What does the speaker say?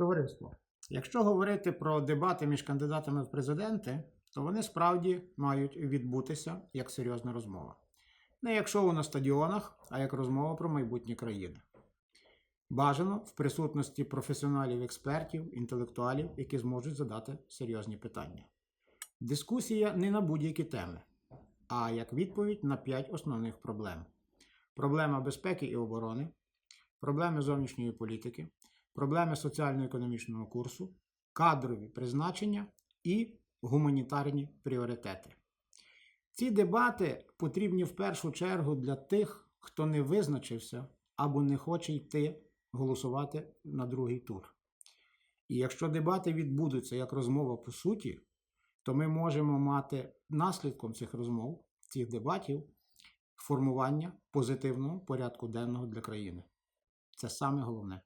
Товариство, якщо говорити про дебати між кандидатами в президенти, то вони справді мають відбутися як серйозна розмова. Не як шоу на стадіонах, а як розмова про майбутнє країни. Бажано в присутності професіоналів, експертів, інтелектуалів, які зможуть задати серйозні питання. Дискусія не на будь-які теми, а як відповідь на п'ять основних проблем: проблема безпеки і оборони, проблеми зовнішньої політики, проблеми соціально-економічного курсу, кадрові призначення і гуманітарні пріоритети. Ці дебати потрібні в першу чергу для тих, хто не визначився або не хоче йти голосувати на другий тур. І якщо дебати відбудуться як розмова по суті, то ми можемо мати наслідком цих розмов, цих дебатів, формування позитивного порядку денного для країни. Це саме головне.